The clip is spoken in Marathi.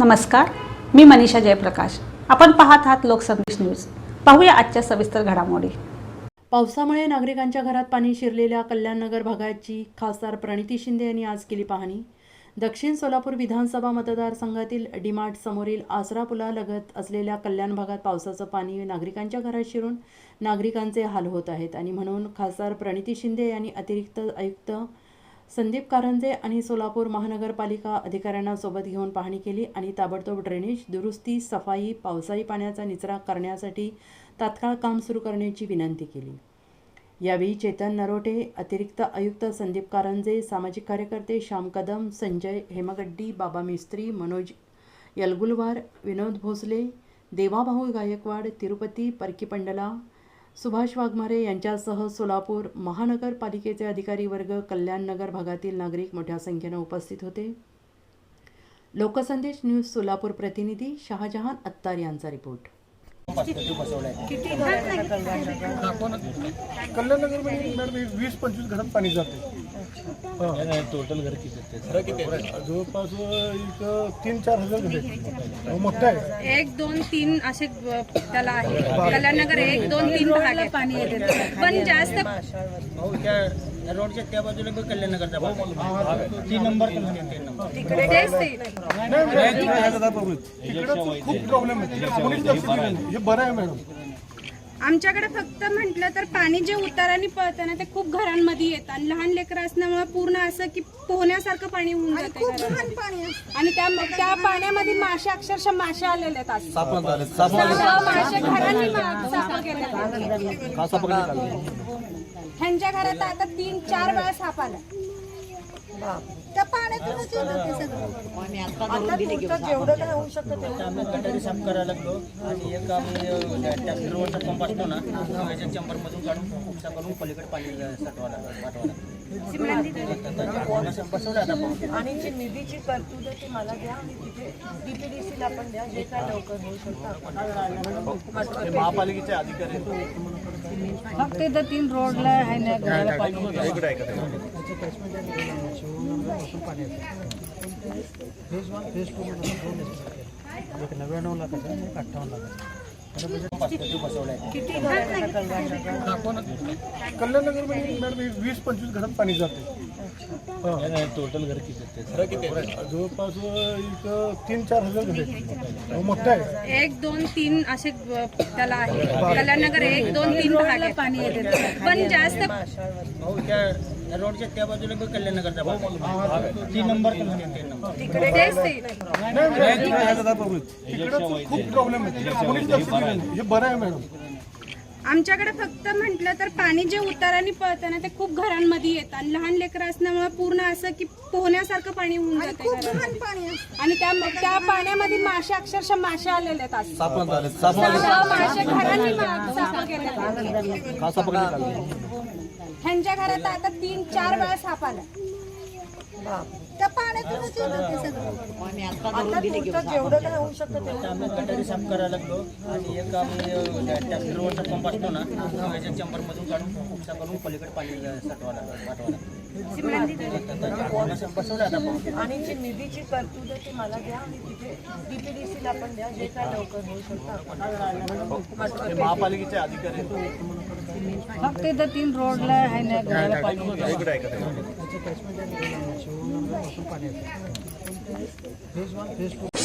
नमस्कार मी मनीषा जयप्रकाश. आपण पाहत आहात लोकसंदेश न्यूज. पाहूया आजच्या सविस्तर घडामोडी. पावसामुळे नागरिकांच्या घरात पाणी शिरलेल्या कल्याणनगर भागाची खासदार प्रणिती शिंदे यांनी आज केली पाहणी. दक्षिण सोलापूर विधानसभा मतदारसंघातील डीमार्ट समोरील आसरा पुलालगत असलेल्या कल्याण भागात पावसाचं पाणी नागरिकांच्या घरात शिरून नागरिकांचे हाल होत आहेत आणि म्हणून खासदार प्रणिती शिंदे यांनी अतिरिक्त आयुक्त संदीप कारंजे आणि सोलापूर महानगरपालिका अधिकाऱ्यांना सोबत घेऊन पाहणी केली आणि ताबडतोब ड्रेनेज दुरुस्ती सफाई पावसाळी पाण्याचा निचरा करण्यासाठी तात्काळ काम सुरू करण्याची विनंती केली. यावेळी चेतन नरोटे अतिरिक्त आयुक्त संदीप कारंजे सामाजिक कार्यकर्ते श्याम कदम संजय हेमगड्डी बाबा मिस्त्री मनोज यलगुलवार विनोद भोसले देवाभाऊ गायकवाड तिरुपती परकी पंडला सुभाष वाघमारे यांच्यासह सोलापूर महानगरपालिकेचे अधिकारी वर्ग कल्याणनगर भागातील नागरिक मोठ्या संख्येनं उपस्थित होते. लोकसंदेश न्यूज सोलापूर प्रतिनिधी शहाजहान अत्तार यांचा रिपोर्ट. कल्याणनगरमध्ये मॅडम वीस पंचवीस घरात पाणी जाते टोटल घर किती जवळपास एक तीन चार हजार घर मोठं आहे एक दोन तीन असे त्याला आहे. कल्याणनगर एक दोन तीन भाग पाणी येते पण जास्त रोडच्या त्या बाजूला बी कल्याणनगरचा भाग आहे. तीन नंबर आहे, तीन नंबर खूप प्रॉब्लेम आहे कोणीच लक्ष दिलं नाही. हे बरं आहे मॅडम आमच्याकडे फक्त म्हटलं तर पाणी जे उताराने पळतं ना ते खूप घरांमध्ये येतं. आणि लहान लेकरं असल्यामुळे पूर्ण असं की पोहण्यासारखं पाणी होऊन जाते आणि त्या त्या पाण्यामध्ये मासे अक्षरशः मासे आलेले आहेत आज. सहा मासे घरांनी मा- साफ केले ह्यांच्या घरात आता तीन चार वेळा साप आला त्या पाण्यातूनच येतं ते सगळं. आता आम्ही गटारी साफ करायला लागलो आणि एक आम्ही त्या पंप असतो ना तो याच्या चंबरमधून काढून उपसा करून पलीकडे पाणी साठवायला पाठवायला बसवलं आता पंप. आणि जी निधीची तरतूद आहे ती मला द्या आणि तिथे डीपीडीसीला आपण द्या जे काय लवकर होऊ शकतं महापालिकेचे अधिकारी फक्त इथं तीन रोडला आहे ना घराला पाणी एक नव्याण्णव लाखाचा एक अठ्ठावन्न लाखाचा बसवलं आहे कल्याणनगरमध्ये वीस पंचवीस घरात पाणी जाते टोटल घर किती जवळपास एक तीन चार हजार घर आहेत मोठं आहे एक दोन तीन असे त्याला आहे. कल्याणनगर एक दोन तीन भाग पाणी येते पण जास्त रोडच्या त्या बाजूला बी कल्याणनगरचा भाग आहे. तीन नंबर पण आहे, तीन नंबर. तेच ते तिकडे खूप प्रॉब्लेम आहे कोणीच लक्ष दिलं नाही. हे बरं आहे मॅडम आमच्याकडे फक्त म्हटलं तर पाणी जे उताराने पळतं ना ते खूप घरांमध्ये येतं. आणि लहान लेकरं असल्यामुळे पूर्ण असं की पोहण्यासारखं पाणी होऊन जाते आणि त्या त्या पाण्यामध्ये मासे अक्षरशः मासे आलेले आहेत आज. सहा मासे घरांनी मा- ह्यांच्या घरात आता तीन चार वेळा साप आला. त्या पाण्यातूनच येतं ते सगळं. आता तुमचं जेवढं काय होऊ शकतं तेवढं आता आम्ही गटारी साफ करायला लागलो आणि एक आम्ही त्या रोडचा पंप असतो ना तो याच्या चंबरमधून काढून उपसा करून पलीकडे पाणी साठवायला पाठवायला बसवलं आता पंप. आणि जी निधीची तरतूद आहे ती मला द्या आणि तिथे डीपीडीसीला आपण द्या जे काय लवकर होऊ शकतं आपण महापालिकेचे अधिकारी फक्त इथं तीन रोडला आहे ना घराला पाणी फेज वन फेज टू